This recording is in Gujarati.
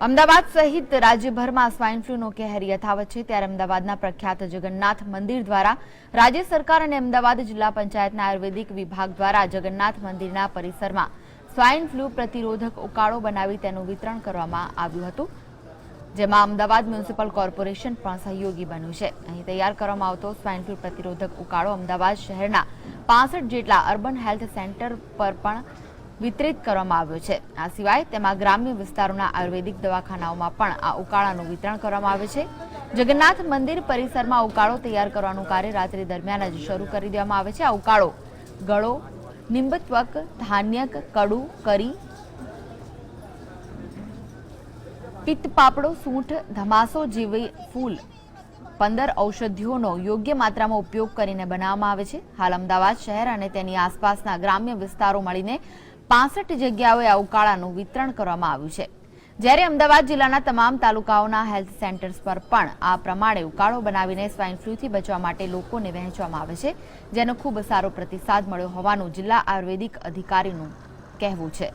અમદાવાદ સહિત રાજ્યભરમાં સ્વાઇન ફ્લૂનો કહેર યથાવત છે. ત્યારે અમદાવાદના પ્રખ્યાત જગન્નાથ મંદિર દ્વારા રાજ્ય સરકાર અને અમદાવાદ જિલ્લા પંચાયતના આયુર્વેદિક વિભાગ દ્વારા જગન્નાથ મંદિરના પરિસરમાં સ્વાઇન ફ્લૂ પ્રતિરોધક ઉકાળો બનાવી તેનું વિતરણ કરવામાં આવ્યું હતું. જેમાં અમદાવાદ મ્યુનિસિપલ કોર્પોરેશન પણ સહયોગી બન્યું છે. અહીં તૈયાર કરવામાં આવતો સ્વાઇન ફ્લૂ પ્રતિરોધક ઉકાળો અમદાવાદ શહેરના પાસઠ જેટલા અર્બન હેલ્થ સેન્ટર પર પણ વિતરિત કરવામાં આવ્યો છે. આ સિવાય તેમાં ગ્રામ્ય વિસ્તારોના આયુર્વેદિક દવાખાનાઓમાં પણ આ ઉકાળાનું વિતરણ કરવામાં આવે છે. જગન્નાથ મંદિર પરિસરમાં ઉકાળો તૈયાર કરવાનું કાર્ય રાત્રિ દરમિયાન જ શરૂ કરી દેવામાં આવે છે. આ ઉકાળો ગળો, નિંબત્વક, ધાન્યક, કડુ, કરી પિત્ત પાપડો સૂંઠ, ધમાસો જેવી ફૂલ, પંદર ઔષધિઓનો યોગ્ય માત્રામાં ઉપયોગ કરીને બનાવવામાં આવે છે. હાલ અમદાવાદ શહેર અને તેની આસપાસના ગ્રામ્ય વિસ્તારો મળીને પાસઠ જગ્યાઓએ આ ઉકાળાનું વિતરણ કરવામાં આવ્યું છે. જ્યારે અમદાવાદ જિલ્લાના તમામ તાલુકાઓના હેલ્થ સેન્ટર્સ પર પણ આ પ્રમાણે ઉકાળો બનાવીને સ્વાઇન ફ્લૂથી બચવા માટે લોકોને વહેંચવામાં આવે છે, જેનો ખૂબ સારો પ્રતિસાદ મળ્યો હોવાનું જિલ્લા આયુર્વેદિક અધિકારીનું કહેવું છે.